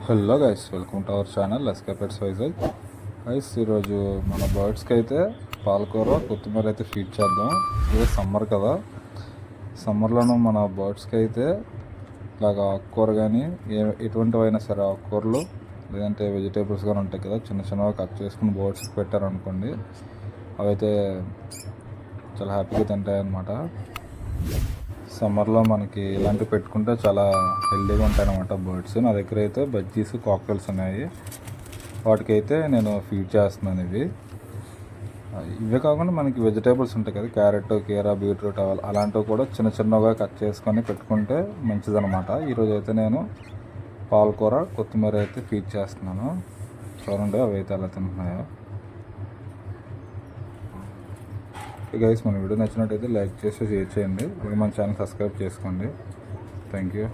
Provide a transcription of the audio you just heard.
Hello guys welcome to our channel S K pets Vizag guys ఈరోజు మన బర్డ్స్కి అయితే పాలకూర కొత్తిమీర అయితే ఫీడ్ చేద్దాం. ఇది సమ్మర్ కదా. సమ్మర్లోనూ మన బర్డ్స్కి అయితే ఇలాగ ఆకుకూర కానీ ఏ ఎటువంటివైనా సరే ఆకుకూరలు లేదంటే వెజిటేబుల్స్ కానీ ఉంటాయి కదా చిన్న చిన్నగా కట్ చేసుకుని బర్డ్స్కి పెట్టారనుకోండి అవైతే చాలా హ్యాపీగా తింటాయి అన్నమాట సమ్మర్లో మనకి ఇలాంటివి పెట్టుకుంటే చాలా హెల్దీగా ఉంటాయన్నమాట బర్డ్స్. నా దగ్గర అయితే బజ్జీస్ కాక్టైల్స్ ఉన్నాయి. వాటికైతే నేను ఫీడ్ చేస్తున్నాను ఇవి. ఇవే కాకుండా మనకి వెజిటేబుల్స్ ఉంటాయి కదా క్యారెట్ కీరా బీట్రూట్ అవ- అలాంటివి కూడా చిన్న చిన్నగా కట్ చేసుకొని పెట్టుకుంటే మంచిదనమాట ఈరోజు అయితే నేను పాలకూర కొత్తిమీర అయితే ఫీడ్ చేస్తున్నాను. చూడండి అవి అయితే ఎలా తింటున్నాయో. గైస్ మన వీడియో నచ్చినట్టయితే లైక్ చేసి షేర్ చేయండి. అలాగే మన ఛానల్ సబ్స్క్రైబ్ చేసుకోండి. Thank you